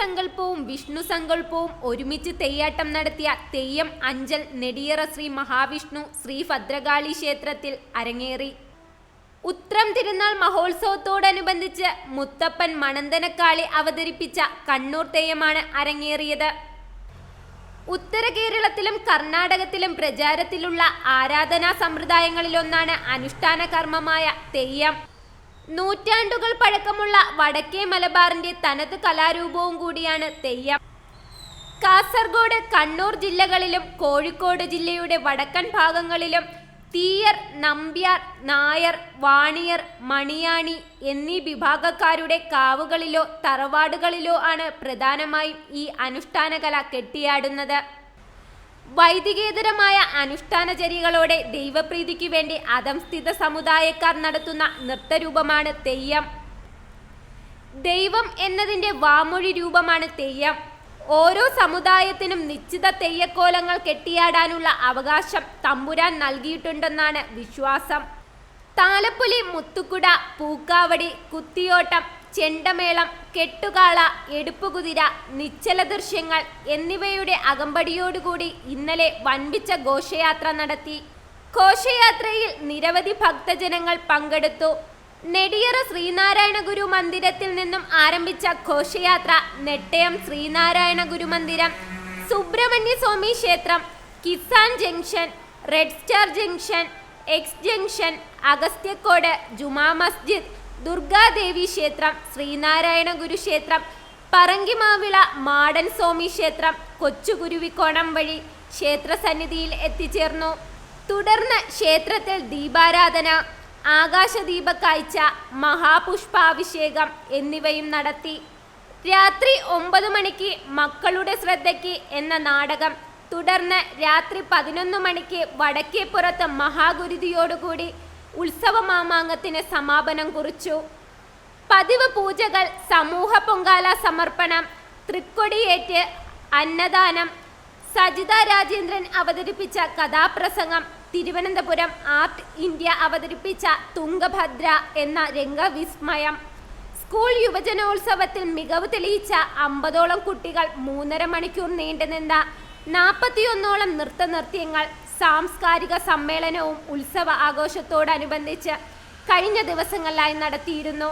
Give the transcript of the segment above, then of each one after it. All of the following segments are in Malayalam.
സങ്കല്പവും വിഷ്ണു സങ്കല്പവും ഒരുമിച്ച് തെയ്യാട്ടം നടത്തിയ തെയ്യം അഞ്ചൽ നെടിയറ ശ്രീ മഹാവിഷ്ണു ശ്രീ ഭദ്രകാളി ക്ഷേത്രത്തിൽ അരങ്ങേറി. ഉത്രം തിരുനാൾ മഹോത്സവത്തോടനുബന്ധിച്ച് മുത്തപ്പൻ മണന്തനക്കാളി അവതരിപ്പിച്ച കണ്ണൂർ തെയ്യമാണ് അരങ്ങേറിയത്. ഉത്തര കേരളത്തിലും കർണാടകത്തിലും പ്രചാരത്തിലുള്ള ആരാധനാ സമ്പ്രദായങ്ങളിലൊന്നാണ് അനുഷ്ഠാന കർമ്മമായ തെയ്യം. നൂറ്റാണ്ടുകൾ പഴക്കമുള്ള വടക്കേ മലബാറിന്റെ തനത് കലാരൂപവും കൂടിയാണ് തെയ്യം. കാസർഗോഡ് കണ്ണൂർ ജില്ലകളിലും കോഴിക്കോട് ജില്ലയുടെ വടക്കൻ ഭാഗങ്ങളിലും തീയർ നമ്പ്യാർ നായർ വാണിയർ മണിയാണി എന്നീ വിഭാഗക്കാരുടെ കാവുകളിലോ തറവാടുകളിലോ ആണ് പ്രധാനമായും ഈ അനുഷ്ഠാനകല കെട്ടിയാടുന്നത്. വൈദികേതരമായ അനുഷ്ഠാനചര്യകളോടെ ദൈവപ്രീതിക്ക് വേണ്ടി അധംസ്ഥിത സമുദായക്കാർ നടത്തുന്ന നൃത്തരൂപമാണ് തെയ്യം. ദൈവം എന്നതിന്റെ വാമൊഴി രൂപമാണ് തെയ്യം. ഓരോ സമുദായത്തിനും നിശ്ചിത തെയ്യക്കോലങ്ങൾ കെട്ടിയാടാനുള്ള അവകാശം തമ്പുരാൻ നൽകിയിട്ടുണ്ടെന്നാണ് വിശ്വാസം. താലപ്പൊലി മുത്തുക്കുട പൂക്കാവടി കുത്തിയോട്ടം ചെണ്ടമേളം കെട്ടുകാള എടുപ്പുകുതിര നിശ്ചല ദൃശ്യങ്ങൾ എന്നിവയുടെ അകമ്പടിയോടുകൂടി ഇന്നലെ വൻപിച്ച ഘോഷയാത്ര നടത്തി. ഘോഷയാത്രയിൽ നിരവധി ഭക്തജനങ്ങൾ പങ്കെടുത്തു. നെടിയറ ശ്രീനാരായണ ഗുരു മന്ദിരത്തിൽ നിന്നും ആരംഭിച്ച ഘോഷയാത്ര നെട്ടയം ശ്രീനാരായണ ഗുരു മന്ദിരം സുബ്രഹ്മണ്യ സ്വാമി ക്ഷേത്രം Kisan junction red star junction X junction Agasthyacode ജുമാ മസ്ജിദ് ദുർഗാദേവി ക്ഷേത്രം ശ്രീനാരായണ ഗുരു ക്ഷേത്രം പറങ്കിമാവിള മാടൻ സ്വാമി ക്ഷേത്രം കൊച്ചുകുരുവിക്കോണം വഴി ക്ഷേത്ര സന്നിധിയിൽ എത്തിച്ചേർന്നു. തുടർന്ന് ക്ഷേത്രത്തിൽ ദീപാരാധന ആകാശദീപ കാഴ്ച മഹാപുഷ്പാഭിഷേകം എന്നിവയും നടത്തി. രാത്രി ഒമ്പത് മണിക്ക് മക്കളുടെ ശ്രദ്ധയ്ക്ക് എന്ന നാടകം. തുടർന്ന് രാത്രി പതിനൊന്ന് മണിക്ക് വടക്കേപ്പുറത്ത് മഹാഗുരുതിയോടുകൂടി ഉത്സവമാമാങ്കത്തിന് സമാപനം കുറിച്ചു. പതിവ് പൂജകൾ സമൂഹ പൊങ്കാല സമർപ്പണം തൃക്കൊടിയേറ്റ് അന്നദാനം സജിത രാജേന്ദ്രൻ അവതരിപ്പിച്ച കഥാപ്രസംഗം തിരുവനന്തപുരം ആർട്ട് ഇന്ത്യ അവതരിപ്പിച്ച തുംഗഭദ്ര എന്ന രംഗവിസ്മയം. സ്കൂൾ യുവജനോത്സവത്തിൽ മികവ് തെളിയിച്ച അമ്പതോളം കുട്ടികൾ മൂന്നര മണിക്കൂർ നീണ്ടുനിന്ന നാൽപ്പത്തിയൊന്നോളം നൃത്തനൃത്യങ്ങൾ സാംസ്കാരിക സമ്മേളനവും ഉത്സവ ആഘോഷത്തോടനുബന്ധിച്ച് കഴിഞ്ഞ ദിവസങ്ങളിലായി നടത്തിയിരുന്നു.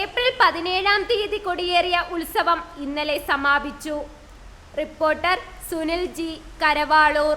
ഏപ്രിൽ പതിനേഴാം തീയതി കൊടിയേറിയ ഉത്സവം ഇന്നലെ സമാപിച്ചു. Reporter Sunil G Karavalur.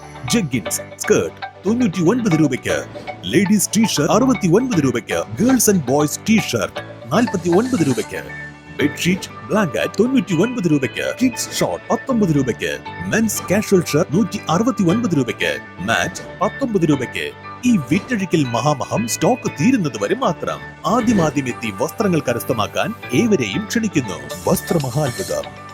jeggings skirt തൊണ്ണൂറ്റി ഒൻപത് രൂപയ്ക്ക്. ലേഡീസ് ടീഷർട്ട് അറുപത്തി ഒൻപത് രൂപയ്ക്ക്. ഗേൾസ് ആൻഡ് ബോയ്സ് ടീഷർട്ട് നാൽപ്പത്തി ഒൻപത് രൂപയ്ക്ക്. ബെഡ്ഷീറ്റ് ബ്ലാങ്കറ്റ് തൊണ്ണൂറ്റി ഒൻപത് രൂപയ്ക്ക്. കിഡ്സ് ഷോർട്ട് പത്തൊമ്പത് രൂപയ്ക്ക്. മെൻസ് കാഷ്വൽ ഷർട്ട് നൂറ്റി അറുപത്തി ഒൻപത് രൂപയ്ക്ക്. മാറ്റ് പത്തൊമ്പത് രൂപയ്ക്ക്. ഈ വിറ്റഴിക്കൽ മഹാമഹം സ്റ്റോക്ക് തീരുന്നത് വരെ മാത്രം. ആദ്യമാദ്യം എത്തി വസ്ത്രങ്ങൾ കരസ്ഥമാക്കാൻ ഏവരെയും ക്ഷണിക്കുന്നു. വസ്ത്രമഹാത്ഭുതം.